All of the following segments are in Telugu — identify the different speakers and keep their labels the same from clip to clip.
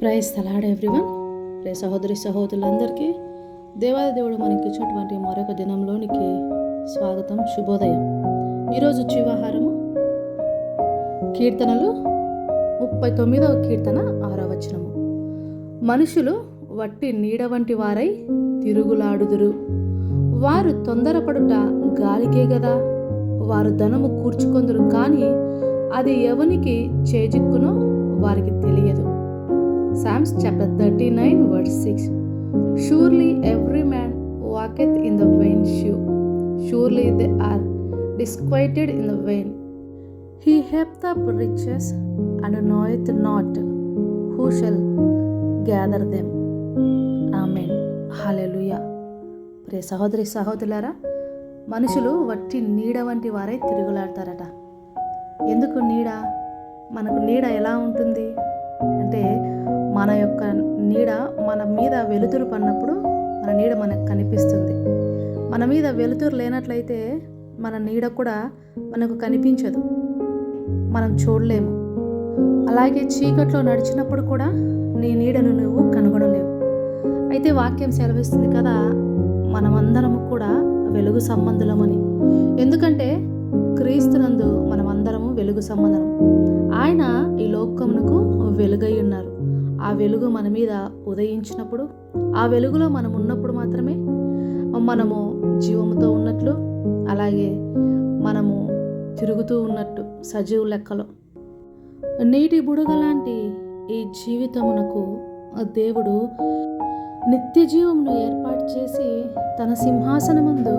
Speaker 1: Praise తలాడ్ everyone. ప్రే సహోదరి సహోదరులందరికీ దేవాది దేవుడు మనకి ఇచ్చినటువంటి మరొక దినంలోనికి స్వాగతం శుభోదయం. ఈరోజు జీవాహారము కీర్తనలు ముప్పై తొమ్మిదవ కీర్తన ఆరవ వచనము. మనుషులు వట్టి నీడ వంటి వారై తిరుగులాడుదురు. వారు తొందరపడుట గాలికే కదా వారు ధనము కూర్చుకొందురు కానీ అది ఎవనికి చేజిక్కునో వారికి తెలియదు. Psalms chapter 39, verse 6. Surely every man walketh in the vain shoe. Surely they are disquieted in the vain. He heapeth up riches and knoweth not who shall gather them. Amen hallelujah pray సహోదరి సహోదరులారా మనుషులు వట్టి నీడ వంటి వారై తిరుగులాడతారట ఎందుకు నీడ మనకు నీడ ఎలా ఉంటుంది అంటే మన యొక్క నీడ మన మీద వెలుతురు పడినప్పుడు మన నీడ మనకు కనిపిస్తుంది. మన మీద వెలుతురు లేనట్లయితే మన నీడ కూడా మనకు కనిపించదు. మనం చూడలేము. అలాగే చీకట్లో నడిచినప్పుడు కూడా నీ నీడను నువ్వు కనుగొనలేవు. అయితే వాక్యం సెలవిస్తుంది కదా మనమందరము కూడా వెలుగు సంబంధులమని. ఎందుకంటే క్రీస్తునందు మనమందరము వెలుగు సంబంధం ఆయన ఈ లోకమునకు వెలుగై ఉన్నారు. ఆ వెలుగు మన మీద ఉదయించినప్పుడు ఆ వెలుగులో మనం ఉన్నప్పుడు మాత్రమే మనము జీవముతో ఉన్నట్లు అలాగే మనము తిరుగుతూ ఉన్నట్టు సజీవు లెక్కలో. నీటి బుడగ లాంటి ఈ జీవితమునకు దేవుడు నిత్య జీవమును ఏర్పాటు చేసి తన సింహాసనముందు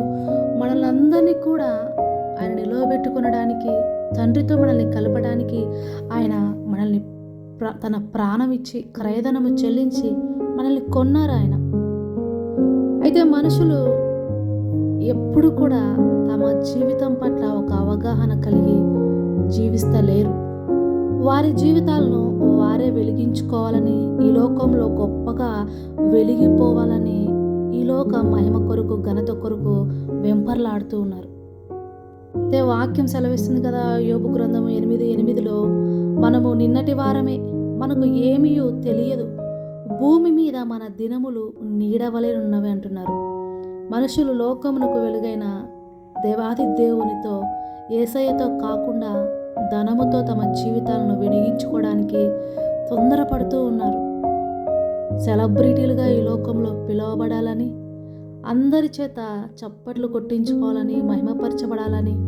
Speaker 1: మనలందరినీ కూడా ఆయన నిలవబెట్టుకునడానికి తండ్రితో మనల్ని కలపడానికి ఆయన తన ప్రాణం ఇచ్చి క్రయధనము చెల్లించి మనల్ని కొన్నారు ఆయన. అయితే మనుషులు ఎప్పుడు కూడా తమ జీవితం పట్ల ఒక అవగాహన కలిగి జీవిస్తలేరు. వారి జీవితాలను వారే వెలిగించుకోవాలని ఈ లోకంలో గొప్పగా వెలిగిపోవాలని ఈ లోక మహిమ కొరకు ఘనత కొరకు వెంపర్లాడుతూ ఉన్నారు. అదే వాక్యం సెలవిస్తుంది కదా యోపు గ్రంథము ఎనిమిది ఎనిమిదిలో మనము నిన్నటి వారమే మనకు ఏమీయూ తెలియదు. భూమి మీద మన దినములు నీడవలే ఉన్నవి అంటున్నారు. మనుషులు లోకమునకు వెలుగైన దేవాది దేవునితో ఏసయ్యతో కాకుండా ధనముతో తమ జీవితాలను వినియోగించుకోవడానికి తొందరపడుతూ ఉన్నారు. సెలబ్రిటీలుగా ఈ లోకంలో పిలువబడాలని అందరి చేత చప్పట్లు కొట్టించుకోవాలని మహిమపరచబడాలని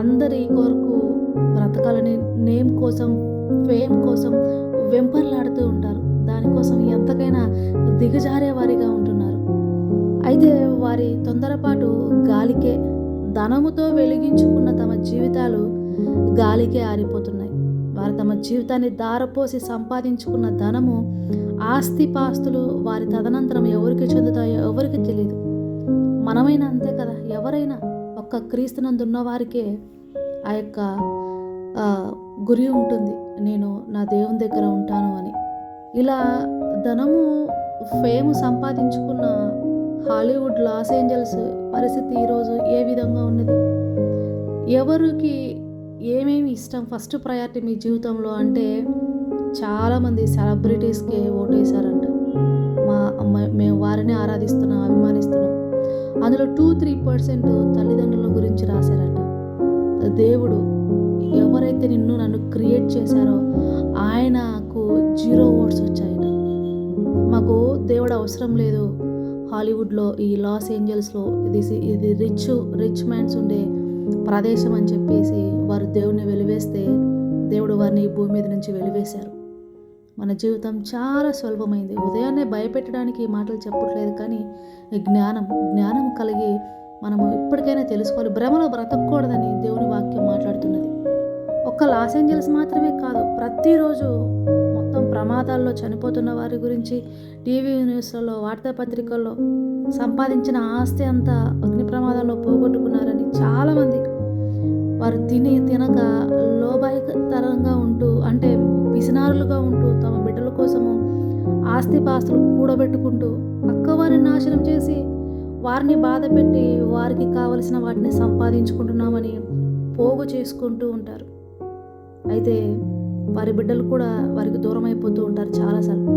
Speaker 1: అందరి కొరకు బ్రతకాలని నేమ్ కోసం ఫేమ్ కోసం వెంపర్లాడుతూ ఉంటారు. దానికోసం ఎంతకైనా దిగజారే వారిగా ఉంటున్నారు. అయితే వారి తొందరపాటు గాలికే ధనముతో వెలిగించుకున్న తమ జీవితాలు గాలికే ఆరిపోతున్నాయి. వారు తమ జీవితాన్ని దారపోసి సంపాదించుకున్న ధనము ఆస్తిపాస్తులు వారి తదనంతరం ఎవరికి చెందుతాయో ఎవరికి తెలియదు మనమైనా అంతే కదా ఎవరైనా? ఒక్క క్రీస్తునందున్న వారికే ఆ యొక్క గురి ఉంటుంది. నేను నా దేవుని దగ్గర ఉంటాను అని. ఇలా ధనము ఫేమ్ సంపాదించుకున్న హాలీవుడ్ లాస్ ఏంజల్స్ పరిస్థితి ఈరోజు ఏ విధంగా ఉన్నది? ఎవరికి ఏమేమి ఇష్టం? ఫస్ట్ ప్రయారిటీ మీ జీవితంలో అంటే చాలామంది సెలబ్రిటీస్కే ఓటేశారంట. మా మేము వారిని ఆరాధిస్తున్నాం అభిమానిస్తున్నాం. అందులో టూ త్రీ పర్సెంట్ తల్లిదండ్రుల గురించి రాశారట. దేవుడు ఎవరైతే నిన్ను నన్ను క్రియేట్ చేశారో ఆయనకు జీరో ఓట్స్ వచ్చాయట. మాకు దేవుడు అవసరం లేదు. హాలీవుడ్లో ఈ లాస్ ఏంజల్స్లో ఇది ఇది రిచ్ రిచ్ మ్యాన్స్ ఉండే ప్రదేశం అని చెప్పేసి వారు దేవుడిని వెలివేస్తే దేవుడు వారిని భూమి మీద నుంచి వెలివేశారు. మన జీవితం చాలా సులభమైంది. ఉదయాన్నే భయపెట్టడానికి ఈ మాటలు చెప్పట్లేదు కానీ జ్ఞానం జ్ఞానం కలిగి మనము ఇప్పటికైనా తెలుసుకోవాలి. భ్రమలో బ్రతకూడదని దేవుని వాక్యం మాట్లాడుతున్నది. ఒక్క లాస్ ఏంజల్స్ మాత్రమే కాదు ప్రతిరోజు మొత్తం ప్రమాదాల్లో చనిపోతున్న వారి గురించి టీవీ న్యూస్లలో వార్తాపత్రికల్లో సంపాదించిన ఆస్తి అంతా అగ్ని ప్రమాదాల్లో పోగొట్టుకున్నారని చాలామంది వారు తిని తినక లోబాయితరంగా ఉంటూ అంటే పిసినారులుగా ఉంటూ తమ బిడ్డల కోసము ఆస్తిపాస్తులు కూడబెట్టుకుంటూ పక్కవారిని నాశనం చేసి వారిని బాధ పెట్టి వారికి కావలసిన వాటిని సంపాదించుకుంటున్నామని పోగు చేసుకుంటూ ఉంటారు. అయితే వారి బిడ్డలు కూడా వారికి దూరం అయిపోతూ ఉంటారు చాలాసార్లు.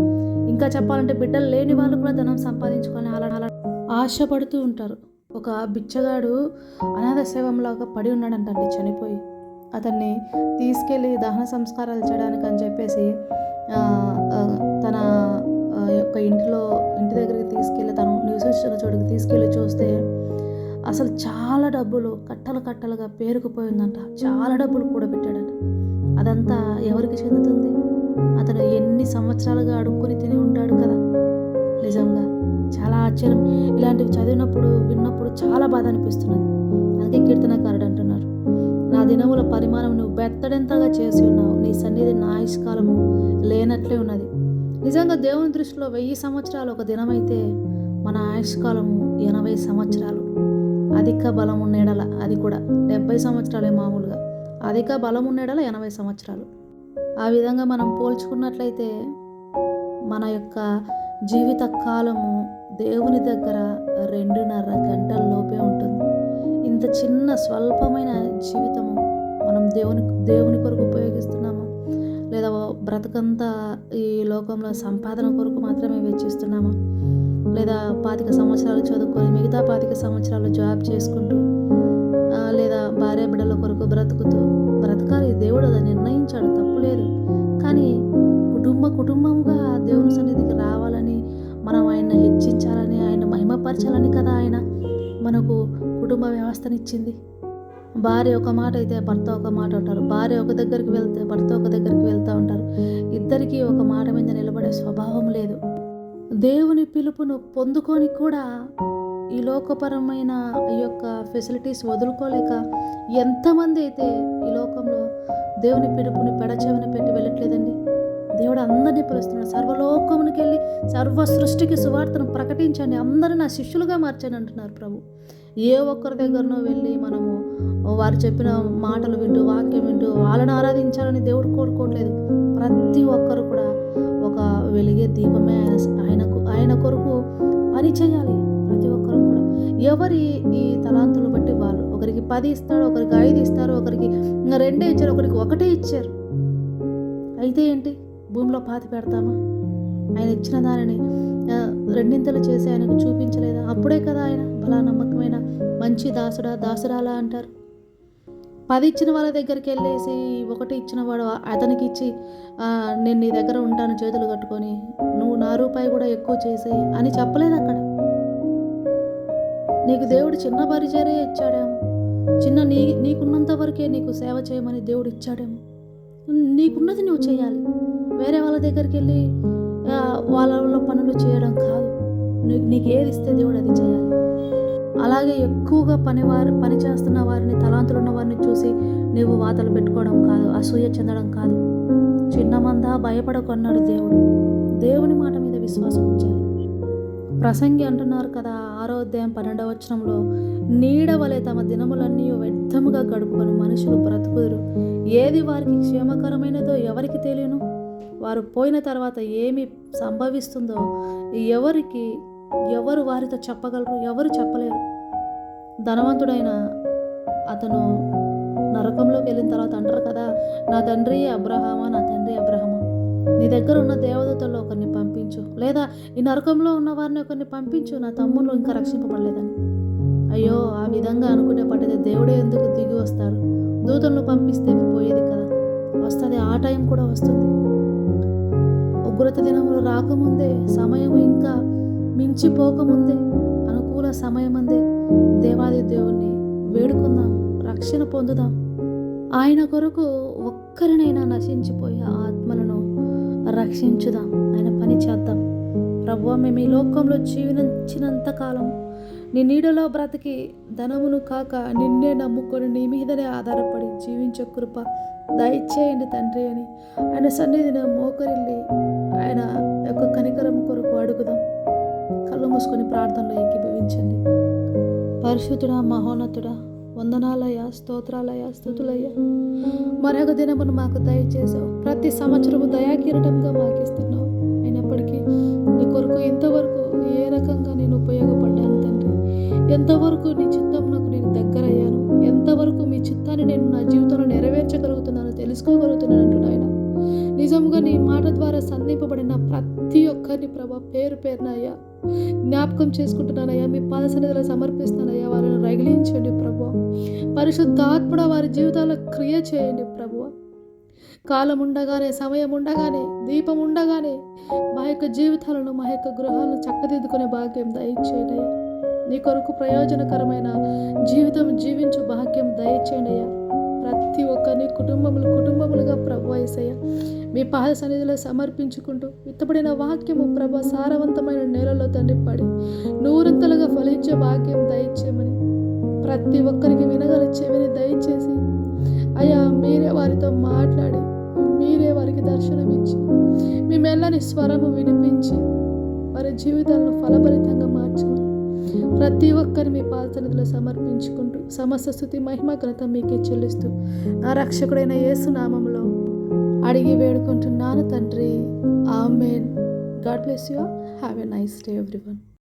Speaker 1: ఇంకా చెప్పాలంటే బిడ్డలు లేని వాళ్ళు కూడా ధనం సంపాదించుకొని అలా అలా ఆశపడుతూ ఉంటారు. ఒక బిచ్చగాడు అనాథ శవంలాగా పడి ఉన్నాడంటండి చనిపోయి. అతన్ని తీసుకెళ్ళి దహన సంస్కారాలు చేయడానికి అని చెప్పేసి తన యొక్క ఇంటిలో ఇంటి దగ్గరికి తీసుకెళ్ళి తను నివసించిన చోటుకి తీసుకెళ్ళి చూస్తే అసలు చాలా డబ్బులు కట్టలు కట్టలుగా పేరుకుపోయిందంట. చాలా డబ్బులు కూడా పెట్టాడంట. అదంతా ఎవరికి చెందుతుంది? అతను ఎన్ని సంవత్సరాలుగా అడుక్కొని తిని ఉంటాడు కదా. నిజంగా చాలా ఆశ్చర్యం. ఇలాంటివి చదివినప్పుడు విన్నప్పుడు చాలా బాధ అనిపిస్తున్నది. అందుకే కీర్తనకారుడు అంటున్నారు. దినముల పరిమాణం నువ్వు బెత్తడెంతగా చేసి ఉన్నావు. నీ సన్నిధి నా ఆయుష్కాలము లేనట్లే ఉన్నది. నిజంగా దేవుని దృష్టిలో వెయ్యి సంవత్సరాలు ఒక దినమైతే మన ఆయుష్కాలము ఎనభై సంవత్సరాలు. అధిక బలం ఉన్నేడల అది కూడా డెబ్బై సంవత్సరాలే మామూలుగా. అధిక బలం ఉన్నేడల ఎనభై సంవత్సరాలు. ఆ విధంగా మనం పోల్చుకున్నట్లయితే మన యొక్క జీవిత కాలము దేవుని దగ్గర రెండున్నర గంటల లోపే ఉంటుంది. ఇంత చిన్న స్వల్పమైన జీవితం దేవుని దేవుని కొరకు ఉపయోగిస్తున్నామా? లేదా బ్రతకంతా ఈ లోకంలో సంపాదన కొరకు మాత్రమే వెచ్చిస్తున్నామా? లేదా పాతిక సంవత్సరాలు చదువుకొని మిగతా పాతిక సంవత్సరాలు జాబ్ చేసుకుంటూ లేదా భార్య బిడ్డల కొరకు బ్రతుకుతూ బ్రతకాలి దేవుడు అది నిర్ణయించాడు తప్పులేదు కానీ కుటుంబ కుటుంబంగా దేవుని సన్నిధికి రావాలని మనం ఆయన్ని హెచ్చించాలని ఆయన మహిమపరచాలని కదా ఆయన మనకు కుటుంబ వ్యవస్థనిచ్చింది. భార్య ఒక మాట అయితే భర్త ఒక మాట ఉంటారు భార్య ఒక దగ్గరికి వెళ్తే భర్త ఒక దగ్గరికి వెళ్తూ ఉంటారు ఇద్దరికీ ఒక మాట మీద నిలబడే స్వభావం లేదు. దేవుని పిలుపును పొందుకొని కూడా ఈ లోకపరమైన ఈ యొక్క ఫెసిలిటీస్ వదులుకోలేక ఎంతమంది అయితే ఈ లోకంలో దేవుని పిలుపుని పెడచెవిన పెట్టి వెళ్ళట్లేదండి? దేవుడు అందరినీ పిలుస్తున్నాడు. సర్వలోకమునికి వెళ్ళి సర్వ సృష్టికి సువార్తను ప్రకటించండి. అందరూ నా శిష్యులుగా మార్చాను అంటున్నారు ప్రభు. ఏ ఒక్కరి దగ్గరనో వెళ్ళి మనము వారు చెప్పిన మాటలు వింటూ వాక్యం వింటూ వాళ్ళని ఆరాధించాలని దేవుడు కోరుకోవట్లేదు. ప్రతి ఒక్కరు కూడా ఒక వెలిగే దీపమే ఆయన ఆయనకు ఆయన కొరకు పని చేయాలి. ప్రతి ఒక్కరు కూడా. ఎవరి ఈ తలాంతులు బట్టి వాళ్ళు ఒకరికి పది ఇస్తాడు ఒకరికి ఐదు ఇస్తారు ఒకరికి రెండే ఇచ్చారు ఒకరికి ఒకటే ఇచ్చారు. అయితే ఏంటి? భూమిలో పాతి పెడతామా? ఆయన ఇచ్చిన దానిని రెండింతలు చేసి ఆయనకు చూపించలేదా? అప్పుడే కదా ఆయన బలా నమ్మకమైన మంచి దాసుడా దాసురాలా అంటారు. పది ఇచ్చిన వాళ్ళ దగ్గరికి వెళ్ళేసి ఒకటి ఇచ్చిన వాడు అతనికి ఇచ్చి నేను నీ దగ్గర ఉంటాను చేతులు కట్టుకొని నువ్వు నా రూపాయి కూడా ఎక్కువ చేసేయి అని చెప్పలేదు అక్కడ. నీకు దేవుడు చిన్న పరిచర్య ఇచ్చాడేమో. చిన్న నీ నీకున్నంత వరకే నీకు సేవ చేయమని దేవుడు ఇచ్చాడేమో. నీకున్నది నువ్వు చేయాలి. వేరే వాళ్ళ దగ్గరికి వెళ్ళి వాళ్ళ పనులు చేయడం కాదు. నీకు నీకు ఏది ఇస్తే దేవుడు అది చేయాలి. అలాగే ఎక్కువగా పనివారు పని చేస్తున్న వారిని తలాంతులు ఉన్న వారిని చూసి నువ్వు వాతలు పెట్టుకోవడం కాదు అసూయ చెందడం కాదు. చిన్నమందా భయపడకొన్నాడు దేవుడు. దేవుని మాట మీద విశ్వాసం ఉంచాలి. ప్రసంగి అంటున్నారు కదా ఆరో అధ్యాయం పన్నెండవ వచనంలో నీడ వలె తమ దినములన్నీ వ్యర్థముగా గడుపుకొని మనుషులు బ్రతుకుదురు. ఏది వారికి క్షేమకరమైనదో ఎవరికి తెలియను? వారు పోయిన తర్వాత ఏమి సంభవిస్తుందో ఎవరికి ఎవరు వారితో చెప్పగలరు ఎవరు చెప్పలేరు. ధనవంతుడైన అతను నరకంలోకి వెళ్ళిన తర్వాత అంటారు కదా నా తండ్రి అబ్రహమా నా తండ్రి అబ్రహమా? నీ దగ్గర ఉన్న దేవదూతల్లో ఒకరిని పంపించు. లేదా ఈ నరకంలో ఉన్న వారిని ఒకరిని పంపించు. నా తమ్ముళ్ళు ఇంకా రక్షింపబడలేదని. అయ్యో ఆ విధంగా అనుకునే పడ్డది దేవుడే ఎందుకు దిగి వస్తారు? దూతలను పంపిస్తే పోయేది కదా. వస్తుంది ఆ టైం కూడా వస్తుంది. ఉగ్రత దినములు రాకముందే సమయం ఇంకా మించిపోకముందే అనుకూల సమయమందే దేవాది దేవుణ్ణి వేడుకుందాం రక్షణ పొందుదాం. ఆయన కొరకు ఒక్కరినైనా నశించిపోయే ఆత్మలను రక్షించుదాం ఆయన పని చేద్దాం. ప్రభు మేము ఈ లోకంలో జీవించినంత కాలం నీ నీడలో బ్రతికి ధనమును కాక నిన్నే నమ్ముకొని నీ మీదనే ఆధారపడి జీవించే కృప దయచేయండి తండ్రి అని ఆయన సన్నిధిని మోకరిల్లి ఆయన యొక్క కనికరం కొరకు అడుగుదాం. కళ్ళు మూసుకొని ప్రార్థనలో ఏకీభవించండి. పరిశుద్ధుడా మహోన్నతుడా వందనాలయ స్తోత్రాలయ స్థుతులయ్య. మరొక దినమును మాకు దయచేసావు ప్రతి సంవత్సరము దయాకిరటంగా మాకు ఇస్తున్నావు. అయినప్పటికీ నీ కొరకు ఇంతవరకు ఏ రకంగా నేను ఉపయోగపడ్డాను ఎంతవరకు నీ చిత్తంలోకి నేను దగ్గరయ్యాను? ఎంతవరకు మీ చిత్తాన్ని నేను నా జీవితంలో నెరవేర్చగలుగుతున్నాను తెలుసుకోగలుగుతున్నాను అంటూ నాయన నిజంగా నీ మాట ద్వారా సంధింపబడిన ప్రతి ఒక్కరిని ప్రభా పేరు పేరునయ్యా జ్ఞాపకం చేసుకుంటున్నానయ్యా మీ పాద సన్నిధిలో సమర్పిస్తున్నానయ్యా వారిని రగిలించండి ప్రభు. పరిశుద్ధాత్మడ వారి జీవితాల్లో క్రియ చేయండి ప్రభు. కాలం ఉండగానే సమయం ఉండగానే దీపం ఉండగానే మా యొక్క జీవితాలను మా యొక్క గృహాలను చక్కదిద్దుకునే భాగ్యం దయచేయండి అయ్యా. నీ కొరకు ప్రయోజనకరమైన జీవితం జీవించు భాగ్యం దయచేయండి అయ్యా ప్రతి ఒక్కరిని కుటుంబములు కుటుంబములుగా ప్రభు మీ పాద సన్నిధిలో సమర్పించుకుంటూ విత్తబడిన వాక్యము ప్రభ సారవంతమైన నేలలో తండ్రి పడి నూరంతలుగా ఫలించే భాగ్యం దయచేయమని ప్రతి ఒక్కరికి వినగల చెవిని దయచేసి అయ్యా మీరే వారితో మాట్లాడి మీరే వారికి దర్శనమిచ్చి మీ మెల్లని స్వరము వినిపించి వారి జీవితాలను ఫలభరితంగా మార్చమని ప్రతి ఒక్కరి మీ పాదతనిధిలో సమర్పించుకుంటూ సమస్త స్థుతి మహిమ ఘనత మీకే చెల్లిస్తూ నా రక్షకుడైన యేసునామంలో అడిగి వేడుకుంటున్నాను తండ్రి. Amen. God bless you have a nice day everyone.